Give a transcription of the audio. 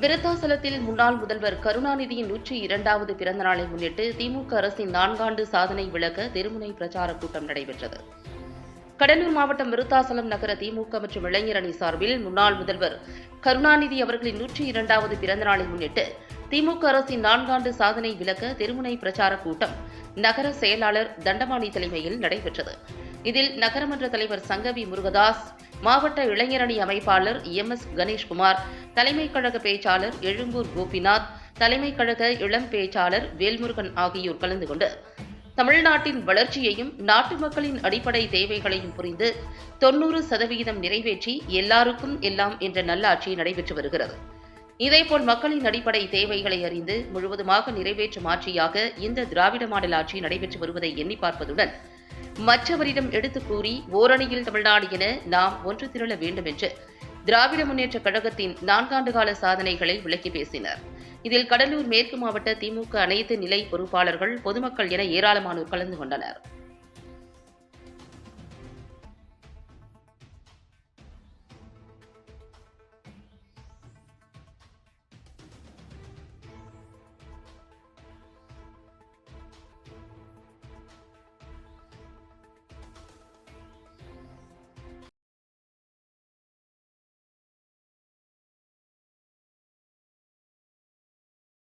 விருத்தாசலத்தில் முன்னாள் முதல்வர் கருணாநிதியின் நூற்றி இரண்டாவது பிறந்த நாளை முன்னிட்டு திமுக அரசின் நான்காண்டு சாதனை விளக்க தெருமுனை பிரச்சார கூட்டம் நடைபெற்றது. கடலூர் மாவட்டம் விருத்தாசலம் நகர திமுக மற்றும் இளைஞர் அணி சார்பில் முன்னாள் முதல்வர் கருணாநிதி அவர்களின் நூற்றி இரண்டாவது பிறந்த நாளை முன்னிட்டு திமுக அரசின் நான்காண்டு சாதனை விளக்க தெருமுனை பிரச்சார கூட்டம் நகர செயலாளர் தண்டபாணி தலைமையில் நடைபெற்றது. இதில் நகரமன்ற தலைவர் சங்கவி முருகதாஸ் மாவட்ட இளைஞரணி அமைப்பாளர் எம் எஸ் கணேஷ்குமார் தலைமை கழக பேச்சாளர் எழும்பூர் கோபிநாத் தலைமை கழக இளம் பேச்சாளர் வேல்முருகன் ஆகியோர் கலந்து கொண்டு தமிழ்நாட்டின் வளர்ச்சியையும் நாட்டு மக்களின் அடிப்படை தேவைகளையும் புரிந்து தொன்னூறு சதவிகிதம் நிறைவேற்றி எல்லாருக்கும் எல்லாம் என்ற நல்லாட்சி நடைபெற்று வருகிறது. இதேபோல் மக்களின் அடிப்படை தேவைகளை அறிந்து முழுவதுமாக நிறைவேற்றும் ஆட்சியாக இந்த திராவிட மாடல் ஆட்சி நடைபெற்று வருவதை எண்ணி பார்ப்பதுடன் மற்றவரிடம் எடுத்து கூறி ஓரணியில் தமிழ்நாடு என நாம் ஒன்று திரள வேண்டும் என்று திராவிட முன்னேற்ற கழகத்தின் நான்காண்டு கால சாதனைகளை விளக்கி பேசினர். இதில் கடலூர் மேற்கு மாவட்ட திமுக அனைத்து நிலை பொறுப்பாளர்கள் பொதுமக்கள் என ஏராளமானோர் கலந்து கொண்டனர்.